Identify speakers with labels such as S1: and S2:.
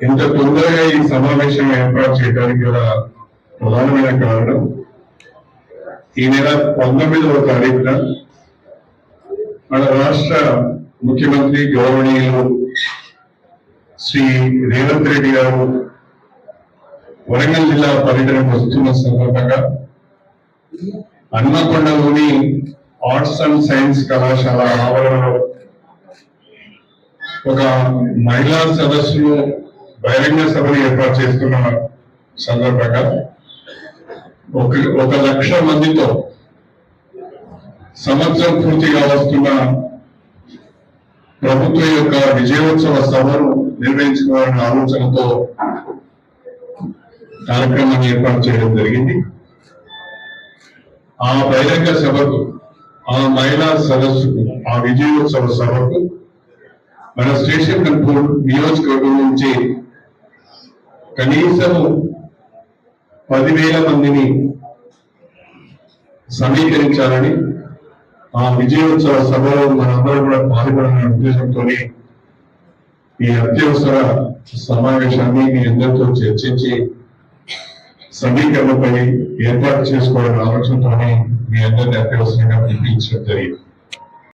S1: ఇంత తొందరగా ఈ సమావేశం ఏర్పాటు చేయడానికి గల ప్రధానమైన కారణం ఈ నెల పంతొమ్మిదవ తారీఖున మన రాష్ట్ర ముఖ్యమంత్రి గౌరవనీయులు శ్రీ రేవంత్ రెడ్డి గారు వరంగల్ జిల్లా పర్యటనకు వస్తున్న సందర్భంగా హన్మకొండలోని ఆర్ట్స్ అండ్ సైన్స్ కళాశాల ఆవరణలో ఒక మహిళా సదస్సును బహిరంగ సభను ఏర్పాటు చేస్తున్న సందర్భంగా ఒక ఒక లక్ష మందితో సంవత్సరం పూర్తిగా వస్తున్న ప్రభుత్వం యొక్క విజయోత్సవ సభను నిర్వహించుకోవాలనే ఆలోచనతో కార్యక్రమాన్ని ఏర్పాటు చేయడం జరిగింది. ఆ బహిరంగ సభకు ఆ మహిళా సదస్సుకు ఆ విజయోత్సవ సభకు మన స్టేషన్ కంట్రోల్ నియోజకవర్గం నుంచి కనీసం పదివేల మందిని సమీకరించాలని ఆ విజయోత్సవ సభలో మనందరం కూడా పాల్గొనాలనే ఉద్దేశంతో ఈ అత్యవసర సమావేశాన్ని మీ అందరితో చర్చించి సమీకరణపై ఏర్పాటు చేసుకోవాలనే ఆలోచనతోనే మీ అందరినీ అత్యవసరంగా పిలిపించడం జరిగింది.